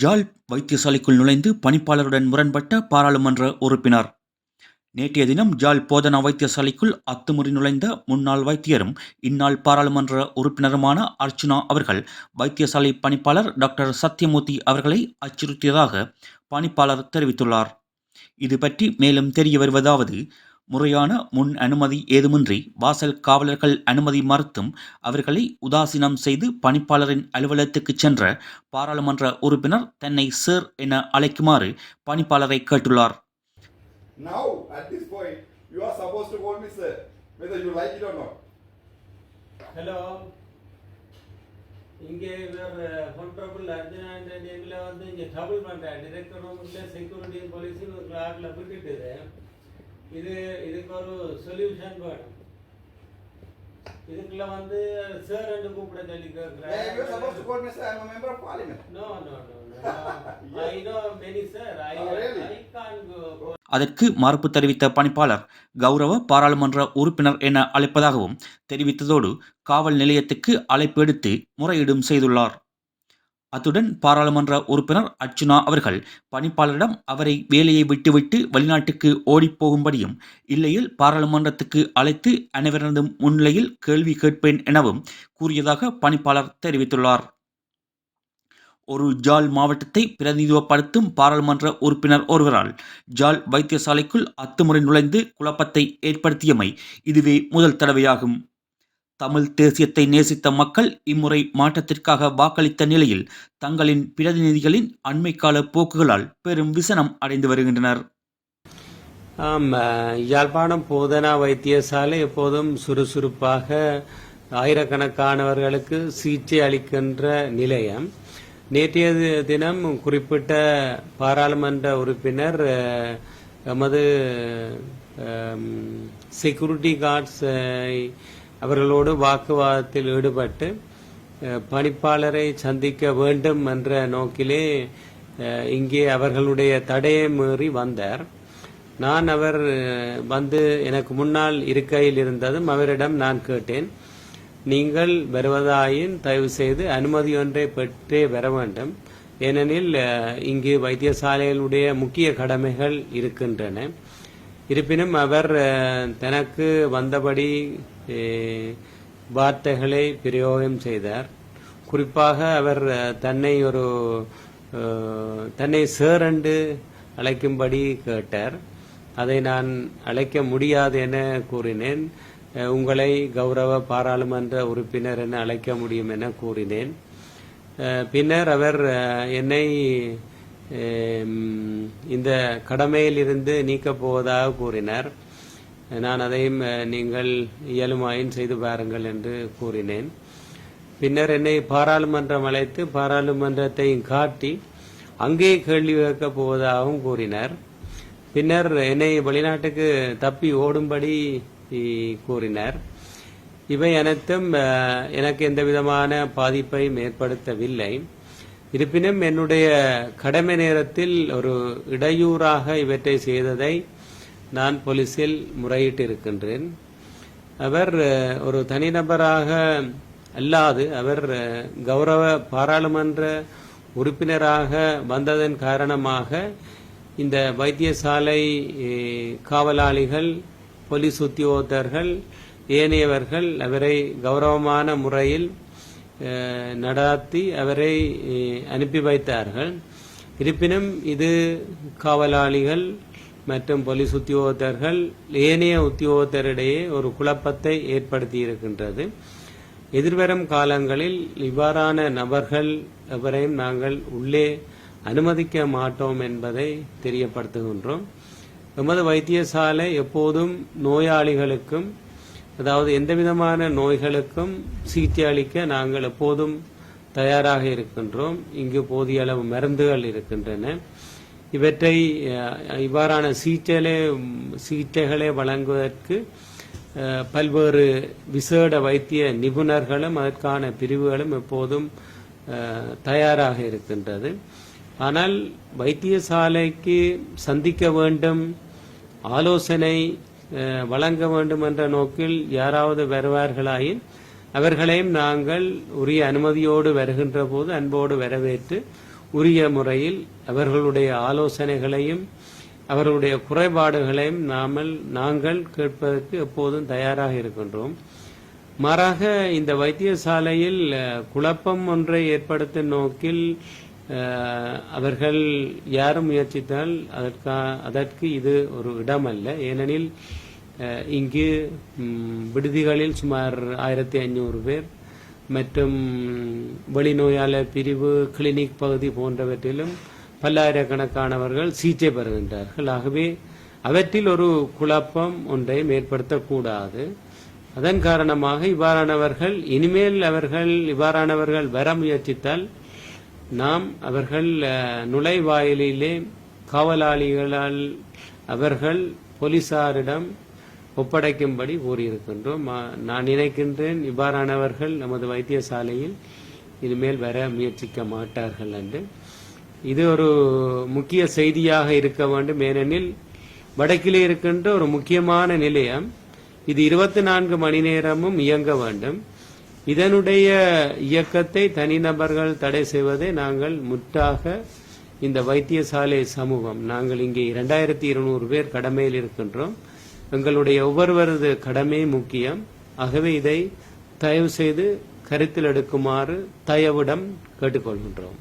ஜால் வைத்தியசாலைக்குள் நுழைந்து பணிப்பாளருடன் முரண்பட்ட பாராளுமன்ற உறுப்பினர். நேற்றைய தினம் ஜால் போதனா வைத்தியசாலைக்குள் அத்துமுறை நுழைந்த முன்னாள் வைத்தியரும் இந்நாள் பாராளுமன்ற உறுப்பினருமான அர்ச்சுனா அவர்கள் வைத்தியசாலை பணிப்பாளர் டாக்டர் சத்யமூர்த்தி அவர்களை அச்சுறுத்தியதாக பணிப்பாளர் தெரிவித்துள்ளார். இது பற்றி மேலும் தெரிய வருவதாவது முறையான முன் அனுமதி ஏதுமின்றி வாசல் காவலர்கள் அனுமதி மறுத்தும் அவர்களை உதாசீனம் செய்து பணிப்பாளரின் அலுவலகத்துக்கு சென்ற பாராளுமன்ற உறுப்பினர் தன்னை சார் என அழைக்குமாறு பணிப்பாளரை கேட்டுள்ளார். Now, at this point, you are supposed to call me sir, whether you like it or not. Hello இங்கே இவர் ஹொன்ரபுள் அர்ஜுனா என்ற நேமில் வந்து இங்கே ட்ரபிள் பண்ணுறார் டிரெக்டர் ரூமில் செக்யூரிட்டி போலீஸுன்னு ஒரு கிளாக்கில் விட்டுட்டுது இது இதுக்கு ஒரு சொல்யூஷன் வேணும். இதுக்குள்ள வந்து சார் ரெண்டு கூப்பிட சொல்லி கேட்குறேன். No no no I know many sir I? I can அதற்கு மறுப்பு தெரிவித்த பணிப்பாளர் கௌரவ பாராளுமன்ற உறுப்பினர் என அழைப்பதாகவும் தெரிவித்ததோடு காவல் நிலையத்துக்கு அழைப்பு எடுத்து முறையீடும் செய்துள்ளார். அத்துடன் பாராளுமன்ற உறுப்பினர் அர்ச்சுனா அவர்கள் பணிப்பாளரிடம் அவரை வேலையை விட்டுவிட்டு வெளிநாட்டுக்கு ஓடிப்போகும்படியும் இல்லையில் பாராளுமன்றத்துக்கு அழைத்து அனைவரது முன்னிலையில் கேள்வி கேட்பேன் எனவும் கூறியதாக பணிப்பாளர் தெரிவித்துள்ளார். ஒரு ஜால் மாவட்டத்தை பிரதிநிதித்துவப்படுத்தும் பாராளுமன்ற உறுப்பினர் ஒருவரால் ஜால் வைத்தியசாலைக்குள் அத்துமுறை நுழைந்து குழப்பத்தை ஏற்படுத்தியமை இதுவே முதல் தடவையாகும். தமிழ் தேசியத்தை நேசித்த மக்கள் இம்முறை மாற்றத்திற்காக வாக்களித்த நிலையில் தங்களின் பிரதிநிதிகளின் அண்மைக்கால போக்குகளால் பெரும் விசனம் அடைந்து வருகின்றனர். ஆம் யாழ்ப்பாணம் போதனா வைத்தியசாலை எப்போதும் சுறுசுறுப்பாக ஆயிரக்கணக்கானவர்களுக்கு சிகிச்சை அளிக்கின்ற நிலையம். நேற்றைய தினம் குறிப்பிட்ட பாராளுமன்ற உறுப்பினர் எமது செக்யூரிட்டி கார்ட்ஸ் அவர்களோடு வாக்குவாதத்தில் ஈடுபட்டு பணிப்பாளரை சந்திக்க வேண்டும் என்ற நோக்கிலே இங்கே அவர்களுடைய தடையை மீறி வந்தார். நான் அவர் வந்து எனக்கு முன்னால் இருக்கையில் இருந்ததும் அவரிடம் நான் கேட்டேன் நீங்கள் வருவதாயின் தயவு செய்து அனுமதி ஒன்றை பெற்றே வர வேண்டும். ஏனெனில் இங்கு வைத்தியசாலைகளுடைய முக்கிய கடமைகள் இருக்கின்றன. இருப்பினும் அவர் தனக்கு வந்தபடி வார்த்தைகளை பிரயோகம் செய்தார். குறிப்பாக அவர் தன்னை ஒரு தன்னை சேரண்டு என்று அழைக்கும்படி கேட்டார். அதை நான் அழைக்க முடியாது என கூறினேன். உங்களை கௌரவ பாராளுமன்ற உறுப்பினர் என அழைக்க முடியும் என கூறினேன். பின்னர் அவர் என்னை இந்த கடமையிலிருந்து நீக்கப் போவதாக கூறினார். நான் அதையும் நீங்கள் இயலுமாயின் செய்து பாருங்கள் என்று கூறினேன். பின்னர் என்னை பாராளுமன்றம் அழைத்து பாராளுமன்றத்தையும் காட்டி அங்கே கேள்வி கேட்கப் போவதாகவும் கூறினார். பின்னர் என்னை வெளிநாட்டுக்கு தப்பி ஓடும்படி கூறினார். இவை அனைத்தும் எனக்கு எந்த விதமான பாதிப்பையும் ஏற்படுத்தவில்லை. இருப்பினும் என்னுடைய கடமை நேரத்தில் ஒரு இடையூறாக இவற்றை செய்ததை நான் போலீசில் முறையிட்டிருக்கின்றேன். அவர் ஒரு தனிநபராக அல்லாது அவர் கௌரவ பாராளுமன்ற உறுப்பினராக வந்ததன் காரணமாக இந்த வைத்தியசாலை காவலாளிகள் போலீஸ் உத்தியோகத்தர்கள் ஏனையவர்கள் அவரை கௌரவமான முறையில் நடாத்தி அவரை அனுப்பி வைத்தார்கள். இருப்பினும் இது காவலாளிகள் மற்றும் போலீஸ் உத்தியோகத்தர்கள் ஏனைய உத்தியோகத்தரிடையே ஒரு குழப்பத்தை ஏற்படுத்தி இருக்கின்றது எதிர்வரும் காலங்களில் இவ்வாறான நபர்கள் எவரையும் நாங்கள் உள்ளே அனுமதிக்க மாட்டோம் என்பதை தெரியப்படுத்துகின்றோம். எமது வைத்தியசாலை எப்போதும் நோயாளிகளுக்கும் அதாவது எந்த விதமான நோய்களுக்கும் சிகிச்சை அளிக்க நாங்கள் எப்போதும் தயாராக இருக்கின்றோம். இங்கு போதிய அளவு மருந்துகள் இருக்கின்றன. இவற்றை இவ்வாறான சிகிச்சைகளே சிகிச்சைகளை வழங்குவதற்கு பல்வேறு விசேட வைத்திய நிபுணர்களும் அதற்கான பிரிவுகளும் எப்போதும் தயாராக இருக்கின்றது. ஆனால் வைத்தியசாலைக்கு சந்திக்க வேண்டும் ஆலோசனை வழங்க வேண்டும் என்ற நோக்கில் யாராவது வருவார்களாயின் அவர்களையும் நாங்கள் உரிய அனுமதியோடு வருகின்ற போது அன்போடு வரவேற்று உரிய முறையில் அவர்களுடைய ஆலோசனைகளையும் அவர்களுடைய குறைபாடுகளையும் நாமல் நாங்கள் கேட்பதற்கு எப்போதும் தயாராக இருக்கின்றோம். மாறாக இந்த வைத்தியசாலையில் குழப்பம் ஒன்றை ஏற்படுத்தும் நோக்கில் அவர்கள் யாரும் முயற்சித்தால் அதற்கா அதற்கு இது ஒரு இடமல்ல. ஏனெனில் இங்கு விடுதிகளில் சுமார் ஆயிரத்தி ஐநூறு பேர் மற்றும் வெளிநோயாளர் பிரிவு கிளினிக் பகுதி போன்றவற்றிலும் பல்லாயிரக்கணக்கானவர்கள் சிகிச்சை பெறுகின்றார்கள். ஆகவே அவற்றில் ஒரு குழப்பம் ஒன்றை ஏற்படுத்தக்கூடாது. அதன் காரணமாக இவ்வாறானவர்கள் இனிமேல் அவர்கள் இவ்வாறானவர்கள் வர முயற்சித்தால் நாம் அவர்கள் நுழைவாயிலே நுழைவாயிலிலே காவலாளிகளால் அவர்கள் போலீசாரிடம் ஒப்படைக்கும்படி கூறியிருக்கின்றோம். நான் நினைக்கின்றேன் இவ்வாறானவர்கள் நமது வைத்தியசாலையில் இனிமேல் வர முயற்சிக்க மாட்டார்கள் என்று. இது ஒரு முக்கிய செய்தியாக இருக்க வேண்டும். ஏனெனில் வடக்கிலே இருக்கின்ற ஒரு முக்கியமான நிலையம் இது இருபத்தி நான்கு மணி நேரமும் இயங்க வேண்டும். இதனுடைய இயக்கத்தை தனிநபர்கள் தடை செய்வதை நாங்கள் முற்றாக இந்த வைத்தியசாலை சமூகம் நாங்கள் இங்கே இரண்டாயிரத்தி இருநூறு பேர் கடமையில் இருக்கின்றோம். எங்களுடைய ஒவ்வொருவரது கடமை முக்கியம். ஆகவே இதை தயவு செய்து கருத்தில் எடுக்குமாறு தயவிடம் கேட்டுக்கொள்கின்றோம்.